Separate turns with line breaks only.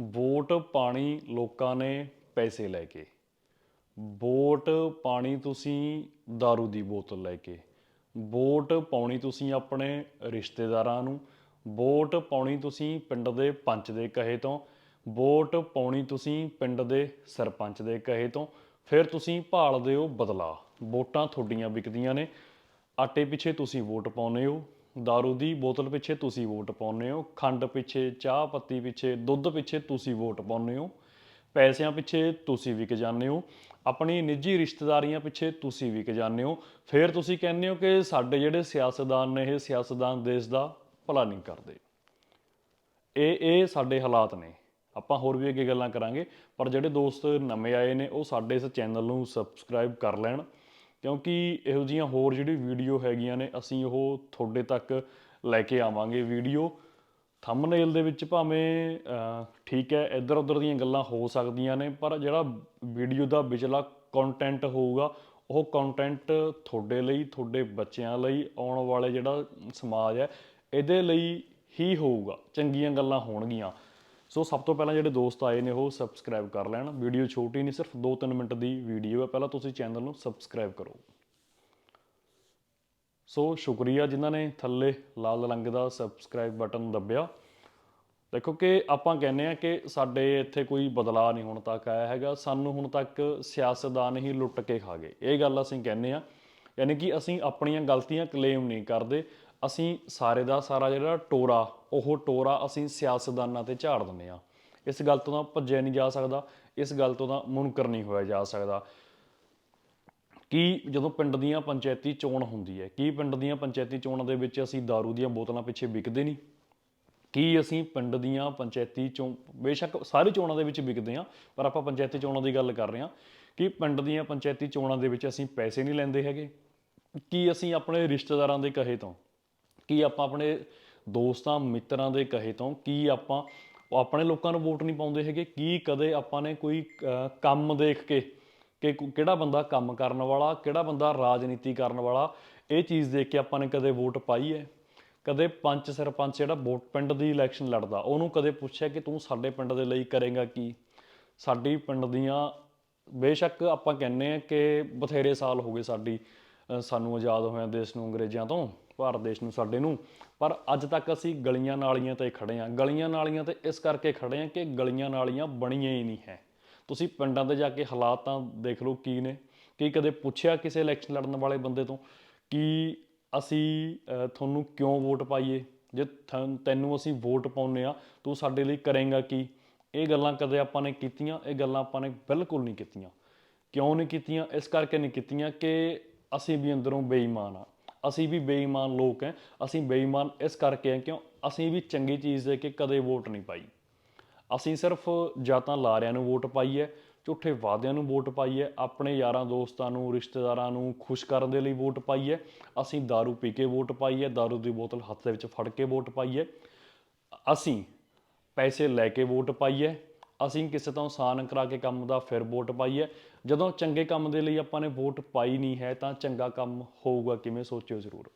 Vote ਪਾਣੀ ਲੋਕਾਂ ਨੇ ਪੈਸੇ ਲੈ ਕੇ। ਵੋਟ ਪਾਣੀ ਤੁਸੀਂ दारू ਦੀ ਬੋਤਲ ਲੈ ਕੇ। ਵੋਟ ਪਾਉਣੀ ਤੁਸੀਂ ਆਪਣੇ ਰਿਸ਼ਤੇਦਾਰਾਂ ਨੂੰ। ਵੋਟ ਪਾਉਣੀ ਤੁਸੀਂ ਪਿੰਡ ਦੇ ਪੰਚ ਦੇ ਕਹੇ ਤੋਂ। ਵੋਟ ਪਾਉਣੀ ਤੁਸੀਂ ਪਿੰਡ ਦੇ ਸਰਪੰਚ ਦੇ ਕਹੇ ਤੋਂ। ਫਿਰ ਤੁਸੀਂ ਭਾਲਦੇ ਹੋ ਬਦਲਾ ਵੋਟਾਂ ਤੁਹਾਡੀਆਂ ਵਿਕਦੀਆਂ ਨੇ। ਆਟੇ ਪਿੱਛੇ ਤੁਸੀਂ ਵੋਟ ਪਾਉਂਦੇ ਹੋ। दारू ਦੀ ਬੋਤਲ ਪਿੱਛੇ ਤੁਸੀਂ ਵੋਟ ਪਾਉਂਦੇ ਹੋ ਖੰਡ ਪਿੱਛੇ ਚਾਹ ਪੱਤੀ ਪਿੱਛੇ ਦੁੱਧ ਪਿੱਛੇ ਤੁਸੀਂ ਵੋਟ ਪਾਉਂਦੇ ਹੋ ਪੈਸਿਆਂ ਪਿੱਛੇ ਤੁਸੀਂ ਵਿਕ ਜਾਂਦੇ ਹੋ ਆਪਣੀ ਨਿੱਜੀ ਰਿਸ਼ਤੇਦਾਰੀਆਂ ਪਿੱਛੇ ਤੁਸੀਂ ਵਿਕ ਜਾਂਦੇ ਹੋ ਫਿਰ ਤੁਸੀਂ ਕਹਿੰਦੇ ਹੋ ਕਿ ਸਾਡੇ ਜਿਹੜੇ ਸਿਆਸਤਦਾਨ ਨੇ ਇਹ ਸਿਆਸਤਦਾਨ ਦੇਸ਼ ਦਾ ਭਲਾ ਨਹੀਂ ਕਰਦੇ ਇਹ ਇਹ ਸਾਡੇ ਹਾਲਾਤ ਨੇ ਆਪਾਂ ਹੋਰ ਵੀ ਅੱਗੇ ਗੱਲਾਂ ਕਰਾਂਗੇ ਪਰ ਜਿਹੜੇ ਦੋਸਤ ਨਵੇਂ ਆਏ ਨੇ ਉਹ ਸਾਡੇ ਇਸ ਚੈਨਲ ਨੂੰ ਸਬਸਕ੍ਰਾਈਬ ਕਰ ਲੈਣ ਕਿਉਂਕਿ ਇਹੋ ਜੀਆਂ ਹੋਰ ਜਿਹੜੀ ਵੀਡੀਓ ਹੈਗੀਆਂ ਨੇ, ਅਸੀਂ ਉਹ ਤੁਹਾਡੇ ਤੱਕ ਲੈ ਕੇ ਆਵਾਂਗੇ ਵੀਡੀਓ। ਥੰਬਨੇਲ ਦੇ ਵਿੱਚ ਭਾਵੇਂ ਠੀਕ ਹੈ ਇੱਧਰ ਉੱਧਰ ਦੀਆਂ ਗੱਲਾਂ ਹੋ ਸਕਦੀਆਂ ਨੇ, ਪਰ ਜਿਹੜਾ ਵੀਡੀਓ ਦਾ ਵਿਚਲਾ ਕੰਟੈਂਟ ਹੋਊਗਾ, ਉਹ ਕੰਟੈਂਟ ਤੁਹਾਡੇ ਲਈ, ਤੁਹਾਡੇ ਬੱਚਿਆਂ ਲਈ ਆਉਣ ਵਾਲੇ ਜਿਹੜਾ ਸਮਾਜ ਹੈ, ਇਹਦੇ ਲਈ ਹੀ ਹੋਊਗਾ। ਚੰਗੀਆਂ ਗੱਲਾਂ ਹੋਣਗੀਆਂ। ਸੋ ਸਭ ਤੋਂ ਪਹਿਲਾਂ ਜਿਹੜੇ ਦੋਸਤ ਆਏ ਨੇ, ਉਹ ਸਬਸਕ੍ਰਾਈਬ ਕਰ ਲੈਣ। ਵੀਡੀਓ ਛੋਟੀ ਨਹੀਂ, ਸਿਰਫ 2-3 ਮਿੰਟ ਦੀ ਵੀਡੀਓ ਹੈ। ਪਹਿਲਾਂ ਤੁਸੀਂ ਚੈਨਲ ਨੂੰ ਸਬਸਕ੍ਰਾਈਬ ਕਰੋ। ਸੋ ਸ਼ੁਕਰੀਆ ਜਿਨ੍ਹਾਂ ਨੇ ਥੱਲੇ ਲਾਲ ਰੰਗ ਦਾ ਸਬਸਕ੍ਰਾਈਬ ਬਟਨ ਦੱਬਿਆ। ਦੇਖੋ ਕਿ ਆਪਾਂ ਕਹਿੰਦੇ ਆ ਕਿ ਸਾਡੇ ਇੱਥੇ ਕੋਈ ਬਦਲਾਅ ਨਹੀਂ ਹੁਣ ਤੱਕ ਆਇਆ ਹੈਗਾ। ਸਾਨੂੰ ਹੁਣ ਤੱਕ ਸਿਆਸਤਦਾਨ ਹੀ ਲੁੱਟ ਕੇ ਖਾ ਗਏ। ਇਹ ਗੱਲ ਅਸੀਂ ਕਹਿੰਦੇ ਆ ਯਾਨੀ ਕਿ ਅਸੀਂ ਆਪਣੀਆਂ ਗਲਤੀਆਂ ਕਲੇਮ ਨਹੀਂ ਕਰਦੇ। ਅਸੀਂ ਸਾਰੇ ਦਾ ਸਾਰਾ ਜਿਹੜਾ ਟੋਰਾ, ਉਹ ਟੋਰਾ ਅਸੀਂ ਸਿਆਸਤਦਾਨਾਂ ਤੇ ਝਾੜ ਦਿੰਦੇ ਆ ਇਸ ਗੱਲ ਤੋਂ ਤਾਂ ਭੱਜਿਆ ਨਹੀਂ ਜਾ ਸਕਦਾ, ਇਸ ਗੱਲ ਤੋਂ ਤਾਂ ਮੁਨਕਰ ਨਹੀਂ ਹੋਇਆ ਜਾ ਸਕਦਾ। ਕਿ ਜਦੋਂ ਪਿੰਡ ਦੀਆਂ ਪੰਚਾਇਤੀ ਚੋਣ ਹੁੰਦੀ ਹੈ, ਕੀ ਪਿੰਡ ਦੀਆਂ ਪੰਚਾਇਤੀ ਚੋਣਾਂ ਦੇ ਵਿੱਚ ਅਸੀਂ दारू ਦੀਆਂ ਬੋਤਲਾਂ ਪਿੱਛੇ ਵਿਕਦੇ ਨਹੀਂ? ਕੀ ਅਸੀਂ ਪਿੰਡ ਦੀਆਂ ਪੰਚਾਇਤੀ ਚੋਣ, ਬੇਸ਼ੱਕ ਸਾਰੀ ਚੋਣਾਂ ਦੇ ਵਿੱਚ ਵਿਕਦੇ ਹਾਂ, ਪਰ ਆਪਾਂ ਪੰਚਾਇਤੀ ਚੋਣਾਂ ਦੀ ਗੱਲ ਕਰ ਰਹੇ ਹਾਂ, ਕਿ ਪਿੰਡ ਦੀਆਂ ਪੰਚਾਇਤੀ ਚੋਣਾਂ ਦੇ ਵਿੱਚ ਅਸੀਂ ਪੈਸੇ ਨਹੀਂ ਲੈਂਦੇ ਹੈਗੇ? ਕੀ ਅਸੀਂ ਆਪਣੇ ਰਿਸ਼ਤੇਦਾਰਾਂ ਦੇ ਕਹੇ ਤੋਂ ਕੀ ਆਪਾਂ ਆਪਣੇ ਦੋਸਤਾਂ, ਮਿੱਤਰਾਂ ਦੇ ਕਹੇ ਤੋਂ ਕੀ ਆਪਾਂ ਉਹ ਆਪਣੇ ਲੋਕਾਂ ਨੂੰ ਵੋਟ ਨਹੀਂ ਪਾਉਂਦੇ ਹੈਗੇ? ਕੀ ਕਦੇ ਆਪਾਂ ਨੇ ਕੋਈ ਕੰਮ ਦੇਖ ਕੇ ਕਿ ਕਿਹੜਾ ਬੰਦਾ ਕੰਮ ਕਰਨ ਵਾਲਾ, ਕਿਹੜਾ ਬੰਦਾ ਰਾਜਨੀਤੀ ਕਰਨ ਵਾਲਾ, ਇਹ ਚੀਜ਼ ਦੇਖ ਕੇ ਆਪਾਂ ਨੇ ਕਦੇ ਵੋਟ ਪਾਈ ਹੈ? ਕਦੇ ਪੰਚ ਸਰਪੰਚ ਜਿਹੜਾ ਵੋਟ ਪਿੰਡ ਦੀ ਇਲੈਕਸ਼ਨ ਲੜਦਾ, ਉਹਨੂੰ ਕਦੇ ਪੁੱਛਿਆ ਕਿ ਤੂੰ ਸਾਡੇ ਪਿੰਡ ਦੇ ਲਈ ਕਰੇਗਾ ਕੀ? ਸਾਡੀ ਪਿੰਡ ਦੀਆਂ ਬੇਸ਼ੱਕ ਆਪਾਂ ਕਹਿੰਨੇ ਆ ਕਿ ਬਥੇਰੇ ਸਾਲ ਹੋ ਗਏ ਸਾਡੀ ਸਾਨੂੰ ਆਜ਼ਾਦ ਹੋਇਆ ਦੇਸ਼ ਨੂੰ ਅੰਗਰੇਜ਼ਾਂ ਤੋਂ। ਭਾਰਤ ਦੇਸ਼ ਨੂੰ, ਸਾਡੇ ਨੂੰ। ਪਰ ਅੱਜ ਤੱਕ ਅਸੀਂ ਗਲੀਆਂ ਨਾਲੀਆਂ ਤੇ ਖੜੇ ਆ ਗਲੀਆਂ ਨਾਲੀਆਂ ਤੇ ਇਸ ਕਰਕੇ ਖੜੇ ਆ ਕਿ ਗਲੀਆਂ ਨਾਲੀਆਂ ਬਣੀਆਂ ਹੀ ਨਹੀਂ ਹੈ। ਤੁਸੀਂ ਪਿੰਡਾਂ ਤੇ ਜਾ ਕੇ ਹਾਲਾਤ ਤਾਂ ਦੇਖ ਲਓ ਕੀ ਨੇ। ਕੀ ਕਦੇ ਪੁੱਛਿਆ ਕਿਸੇ ਇਲੈਕਸ਼ਨ ਲੜਨ ਵਾਲੇ ਬੰਦੇ ਤੋਂ ਕਿ ਅਸੀਂ ਤੁਹਾਨੂੰ ਕਿਉਂ ਵੋਟ ਪਾਈਏ? ਜੇ ਥ- ਤੈਨੂੰ ਅਸੀਂ ਵੋਟ ਪਾਉਨੇ ਆ ਤੂੰ ਸਾਡੇ ਲਈ ਕਰੇਂਗਾ ਕੀ? ਇਹ ਗੱਲਾਂ ਕਦੇ ਆਪਾਂ ਨੇ ਕੀਤੀਆਂ? ਇਹ ਗੱਲਾਂ ਆਪਾਂ ਨੇ ਬਿਲਕੁਲ ਨਹੀਂ ਕੀਤੀਆਂ। ਕਿਉਂ ਨਹੀਂ ਕੀਤੀਆਂ? ਇਸ ਕਰਕੇ ਨਹੀਂ ਕੀਤੀਆਂ ਕਿ ਅਸੀਂ ਵੀ ਅੰਦਰੋਂ ਬੇਈਮਾਨ ਆ ਅਸੀਂ ਵੀ ਬੇਈਮਾਨ ਲੋਕ ਹੈ ਅਸੀਂ ਬੇਈਮਾਨ ਇਸ ਕਰਕੇ ਆ ਕਿਉਂ ਅਸੀਂ ਵੀ ਚੰਗੀ ਚੀਜ਼ ਦੇ ਕੇ ਕਦੇ ਵੋਟ ਨਹੀਂ ਪਾਈ ਅਸੀਂ ਸਿਰਫ ਜਾਂ ਤਾਂ ਲਾਰਿਆਂ ਨੂੰ ਵੋਟ ਪਾਈ ਹੈ ਝੂਠੇ ਵਾਅਦਿਆਂ ਨੂੰ ਵੋਟ ਪਾਈ ਹੈ ਆਪਣੇ ਯਾਰਾਂ ਦੋਸਤਾਂ ਨੂੰ ਰਿਸ਼ਤੇਦਾਰਾਂ ਨੂੰ ਖੁਸ਼ ਕਰਨ ਦੇ ਲਈ ਵੋਟ ਪਾਈ ਹੈ ਅਸੀਂ दारू ਪੀ ਕੇ ਵੋਟ ਪਾਈ ਹੈ दारू ਦੀ ਬੋਤਲ ਹੱਥ ਦੇ ਵਿੱਚ ਫੜ ਕੇ ਵੋਟ ਪਾਈ ਹੈ ਅਸੀਂ ਪੈਸੇ ਲੈ ਕੇ ਵੋਟ ਪਾਈ ਹੈ ਅਸੀਂ ਕਿਸੇ ਤੋਂ ਆਸਾਨ ਕਰਾ ਕੇ ਕੰਮ ਦਾ ਫਿਰ ਵੋਟ ਪਾਈ ਹੈ ਜਦੋਂ ਚੰਗੇ ਕੰਮ ਦੇ ਲਈ ਆਪਾਂ ਨੇ ਵੋਟ ਪਾਈ ਨਹੀਂ ਹੈ ਤਾਂ ਚੰਗਾ ਕੰਮ ਹੋਊਗਾ, ਕਿਵੇਂ ਸੋਚਿਓ ਜ਼ਰੂਰ।